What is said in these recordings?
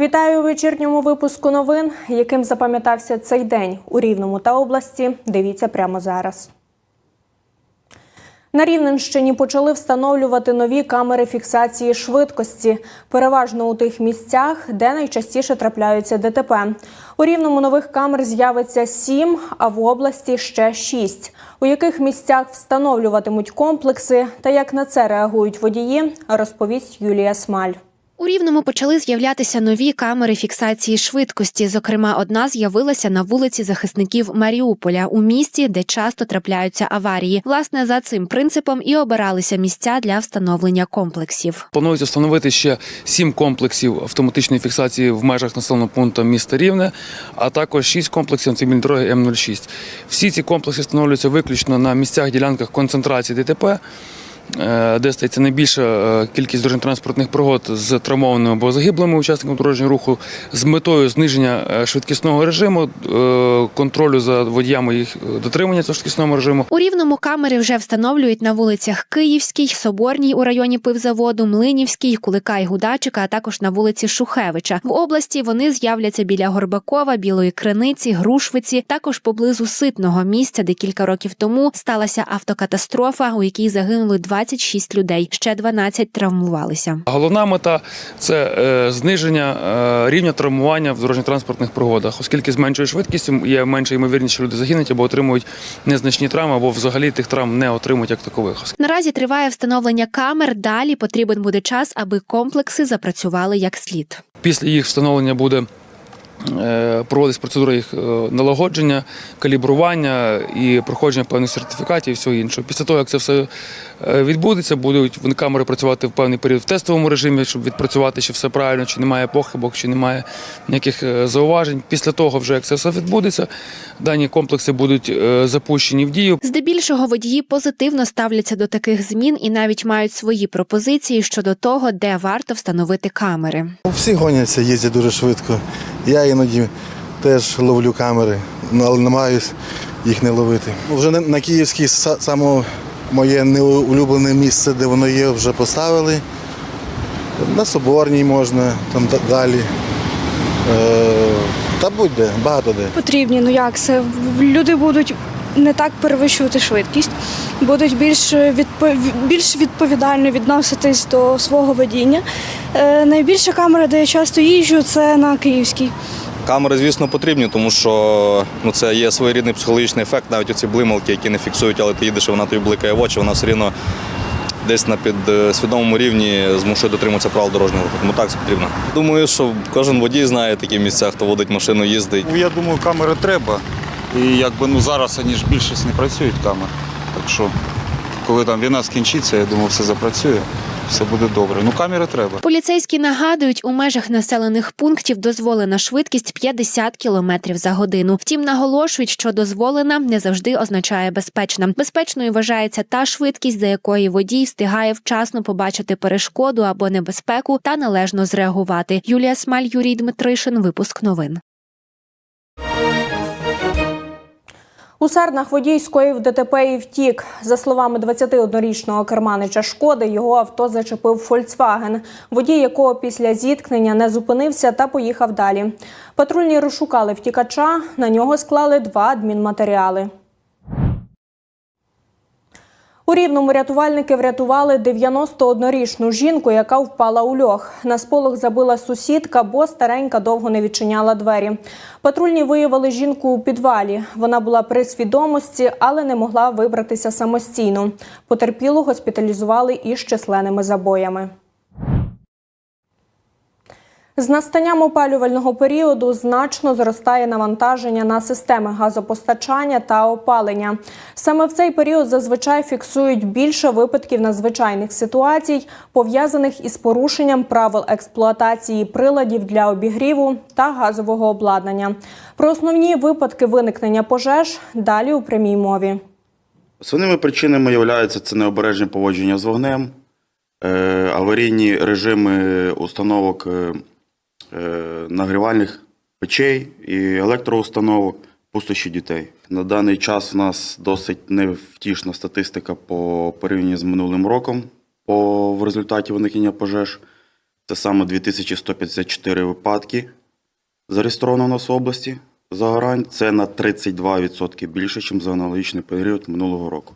Вітаю у вечірньому випуску новин, яким запам'ятався цей день у Рівному та області. Дивіться прямо зараз. На Рівненщині почали встановлювати нові камери фіксації швидкості, переважно у тих місцях, де найчастіше трапляються ДТП. У Рівному нових камер з'явиться сім, а в області ще шість. У яких місцях встановлюватимуть комплекси та як на це реагують водії, розповість Юлія Смаль. У Рівному почали з'являтися нові камери фіксації швидкості. Зокрема, одна з'явилася на вулиці захисників Маріуполя у місті, де часто трапляються аварії. Власне, за цим принципом і обиралися місця для встановлення комплексів. Планується встановити ще сім комплексів автоматичної фіксації в межах населеного пункту міста Рівне, а також шість комплексів автомобільної дороги М06. Всі ці комплекси встановлюються виключно на місцях ділянках концентрації ДТП. Е, Де стається найбільша е, кількість дорожньо-транспортних пригод з травмованими або загиблими учасниками дорожнього руху з метою зниження е, швидкісного режиму, контролю за водіями їх дотримання цього швидкісного режиму. У рівному камери вже встановлюють на вулицях Київській, Соборній у районі пивзаводу, Млинівській, Кулика і Гудачика, а також на вулиці Шухевича. В області вони з'являться біля Горбакова, Білої Криниці, Грушвиці, також поблизу ситного місця, де кілька років тому сталася автокатастрофа, у якій загинули 26 людей. Ще 12 травмувалися. Головна мета це е, зниження е, рівня травмування в дорожньо-транспортних пригодах, оскільки з меншою швидкістю є менша ймовірність, що люди загинуть або отримують незначні травми, або взагалі тих травм не отримують як такових. Наразі триває встановлення камер. Далі потрібен буде час, аби комплекси запрацювали як слід. Після їх встановлення буде е, проводитись процедура їх е, налагодження, калібрування і проходження певних сертифікатів і всього іншого. Після того, як це все е, відбудеться, будуть вони камери працювати в певний період в тестовому режимі, щоб відпрацювати, чи все правильно, чи немає похибок, чи немає ніяких зауважень. Після того, вже як це все відбудеться, дані комплекси будуть запущені в дію. Здебільшого водії позитивно ставляться до таких змін і навіть мають свої пропозиції щодо того, де варто встановити камери. Всі гоняться, їздять дуже швидко. Я іноді теж ловлю камери, ну, але намагаюся їх не ловити. Вже на- Київській саме моє неулюблене місце, де воно є, вже поставили. На Соборній можна, там далі. Е, Та будь-де, багато де. потрібні. Ну як це? Люди будуть не так перевищувати швидкість, будуть більш відпо- більш відповідально відноситись до свого водіння. Е, найбільша камера, де я часто їжджу, це на Київській. Камери, звісно, потрібні, тому що ну, це є своєрідний психологічний ефект, навіть оці блималки, які не фіксують, але ти їдеш, і вона тобі бликає в очі, вона все рівно десь на підсвідомому рівні змушує дотримуватися правил дорожнього руху. Тому так це потрібно. Думаю, що кожен водій знає такі місця, хто водить машину, їздить. Ну, Я думаю, камери треба. І якби ну зараз вони ж більшість не працюють камер. Так що, коли там війна скінчиться, я думаю, все запрацює, все буде добре. Ну, камери треба. Поліцейські нагадують, у межах населених пунктів дозволена швидкість 50 км за годину. Втім, наголошують, що дозволена не завжди означає безпечна. Безпечною вважається та швидкість, за якої водій встигає вчасно побачити перешкоду або небезпеку та належно зреагувати. Юлія Смаль, Юрій Дмитришин. Випуск новин. У Сарнах водій скоїв ДТП і втік. За словами 21-річного керманича шкоди, його авто зачепив Фольксваген, водій якого після зіткнення не зупинився та поїхав далі. Патрульні розшукали втікача, на нього склали два адмінматеріали. У Рівному рятувальники врятували 91-річну жінку, яка впала у льох. На сполох забила сусідка, бо старенька довго не відчиняла двері. Патрульні виявили жінку у підвалі. Вона була при свідомості, але не могла вибратися самостійно. Потерпілу госпіталізували із численними забоями. З настанням опалювального періоду значно зростає навантаження на системи газопостачання та опалення. Саме в цей період зазвичай фіксують більше випадків надзвичайних ситуацій, пов'язаних із порушенням правил експлуатації приладів для обігріву та газового обладнання. Про основні випадки виникнення пожеж далі у прямій мові. Основними причинами являються це необережне поводження з вогнем, е, аварійні режими установок е, нагрівальних печей і електроустановок, пустощі дітей. На даний час в нас досить невтішна статистика по порівнянні з минулим роком по в результаті виникнення пожеж. Це саме 2154 випадки зареєстровано у нас в області загорань. Це на 32% більше, ніж за аналогічний період минулого року.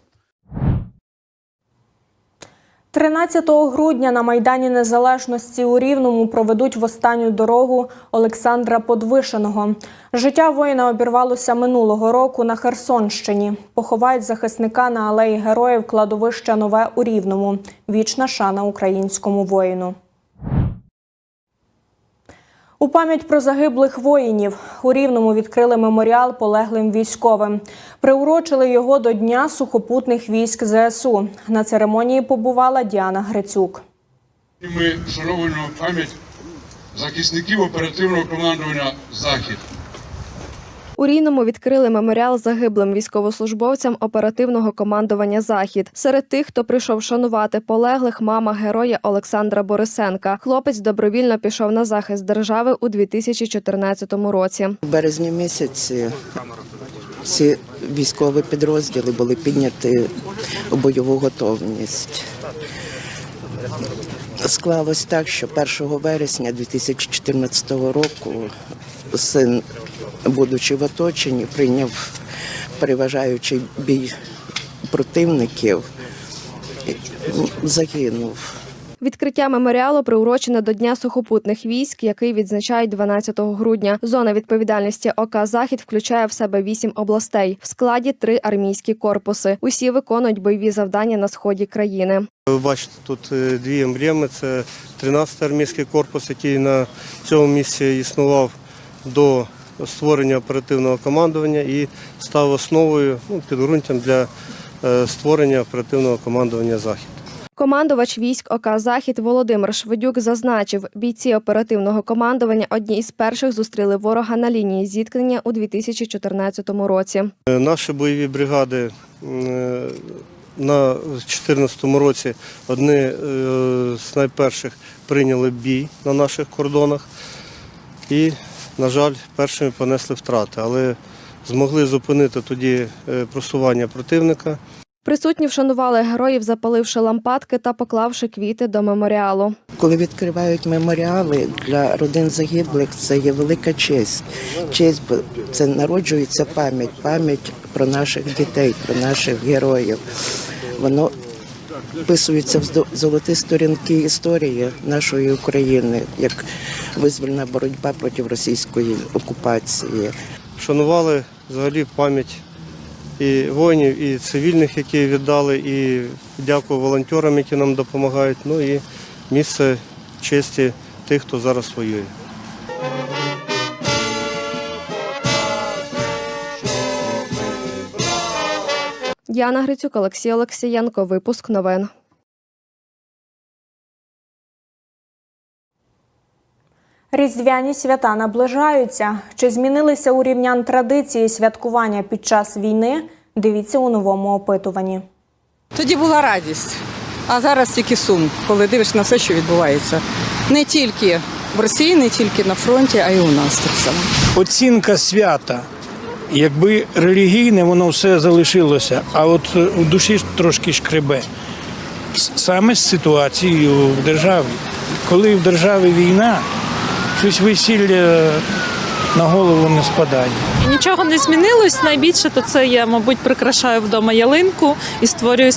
13 грудня на Майдані Незалежності у Рівному проведуть в останню дорогу Олександра Подвишеного. Життя воїна обірвалося минулого року на Херсонщині. Поховають захисника на алеї героїв кладовища Нове у Рівному. Вічна шана українському воїну. У пам'ять про загиблих воїнів у Рівному відкрили меморіал полеглим військовим. Приурочили його до Дня сухопутних військ ЗСУ. На церемонії побувала Діана Грицюк. Ми вшановуємо пам'ять захисників оперативного командування Захід. У Рівному відкрили меморіал загиблим військовослужбовцям оперативного командування Захід. Серед тих, хто прийшов шанувати полеглих, мама героя Олександра Борисенка. Хлопець добровільно пішов на захист держави у 2014 році. У березні місяці всі військові підрозділи були підняті у бойову готовність. Склалось так, що 1 вересня 2014 року син, будучи в оточенні, прийняв переважаючий бій противників, загинув. Відкриття меморіалу приурочене до Дня сухопутних військ, який відзначають 12 грудня. Зона відповідальності ОК Захід включає в себе вісім областей. В складі три армійські корпуси. Усі виконують бойові завдання на сході країни. Ви бачите, тут е, дві емблеми. Це 13-й армійський корпус, який на цьому місці існував до створення оперативного командування і став основою ну, підґрунтям для е, створення оперативного командування Захід. Командувач військ ОК Захід Володимир Шведюк зазначив, бійці оперативного командування одні із перших зустріли ворога на лінії зіткнення у 2014 році. Е, Наші бойові бригади е, на 2014 році одні з найперших прийняли бій на наших кордонах і, на жаль, першими понесли втрати, але змогли зупинити тоді е, просування противника. Присутні вшанували героїв, запаливши лампадки та поклавши квіти до меморіалу. Коли відкривають меморіали для родин загиблих, це є велика честь. Честь, бо це народжується пам'ять, пам'ять про наших дітей, про наших героїв. Воно вписується в золоті сторінки історії нашої України, як визвольна боротьба проти російської окупації. Шанували взагалі пам'ять і воїнів, і цивільних, які віддали, і дякую волонтерам, які нам допомагають. Ну і місце честі тих, хто зараз воює. Діана Грицюк, Олексій Олексієнко. Випуск новин. Різдвяні свята наближаються. Чи змінилися у рівнян традиції святкування під час війни? Дивіться у новому опитуванні. Тоді була радість, а зараз тільки сум, коли дивишся на все, що відбувається. Не тільки в Росії, не тільки на фронті, а й у нас так само. оцінка свята. Якби релігійне, воно все залишилося, а от е, у душі трошки шкребе. Саме з ситуацією в державі. Коли в державі війна, щось весілля на голову не спадає. Нічого не змінилось. Найбільше то це я, мабуть, прикрашаю вдома ялинку і створюю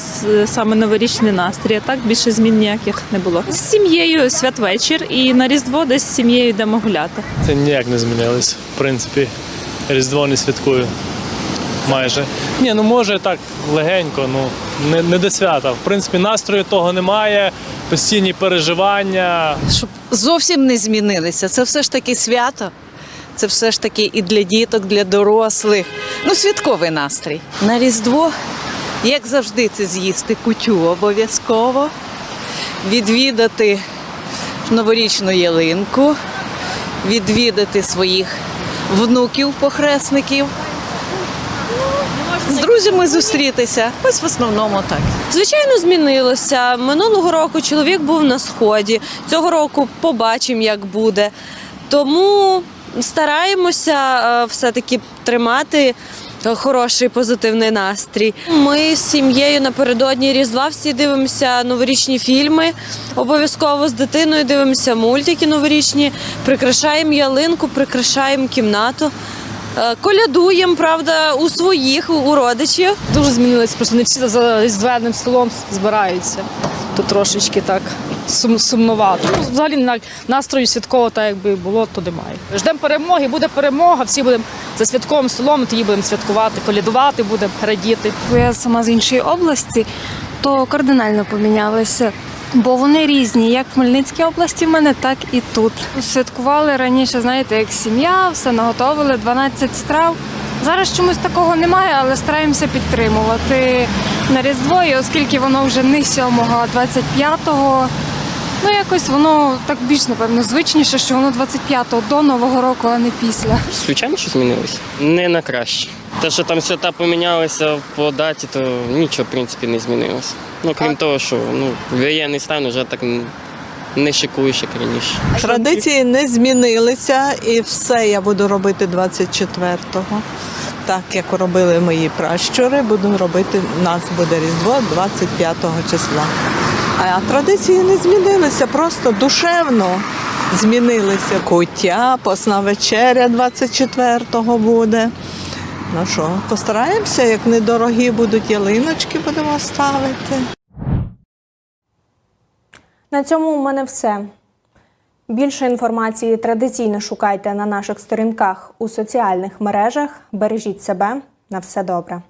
саме новорічний настрій. А так більше змін ніяких не було. З сім'єю святвечір і на Різдво десь з сім'єю йдемо гуляти. Це ніяк не змінилось. В принципі, Різдво не святкую. Майже. Ні, ну може так легенько, ну не, не до свята. В принципі, настрою того немає, постійні переживання. Щоб зовсім не змінилися. Це все ж таки свято. Це все ж таки і для діток, для дорослих. Ну, святковий настрій. На Різдво, як завжди, це з'їсти кутю обов'язково, відвідати новорічну ялинку, відвідати своїх внуків, похресників. З друзями зустрітися. Ось в основному так. Звичайно, змінилося. Минулого року чоловік був на сході. Цього року побачимо, як буде. Тому стараємося е, все-таки тримати то хороший позитивний настрій. Ми з сім'єю напередодні Різдва всі дивимося новорічні фільми. Обов'язково з дитиною дивимося мультики новорічні, прикрашаємо ялинку, прикрашаємо кімнату. Е, Колядуємо, правда, у своїх, у родичів. Дуже змінилось, просто не всі за різдвяним столом збираються. То трошечки так сум, сумновато. Ну, взагалі настрою святкового, так якби було, то немає. Ждемо перемоги, буде перемога, всі будемо за святковим столом, тоді будемо святкувати, колядувати, будемо радіти. Я сама з іншої області, то кардинально помінялося. Бо вони різні, як в Хмельницькій області в мене, так і тут. Святкували раніше, знаєте, як сім'я, все наготовили, 12 страв. Зараз чомусь такого немає, але стараємося підтримувати на Різдво, і оскільки воно вже не 7-го, а 25-го, ну якось воно так більш, напевно, звичніше, що воно 25-го до Нового року, а не після. Звичайно, що змінилося. Не на краще. Те, що там свята помінялися по даті, то нічого, в принципі, не змінилося. Ну, крім того, що ну, воєнний стан вже так не шикує, як раніше. Традиції не змінилися, і все я буду робити 24-го. Так як робили мої пращури, буду робити, нас буде Різдво 25 числа. А традиції не змінилися, просто душевно змінилися. Куття, посна вечеря 24-го буде. Ну що, постараємося, як недорогі будуть ялиночки, будемо ставити. На цьому у мене все. Більше інформації традиційно шукайте на наших сторінках у соціальних мережах. Бережіть себе на все добре.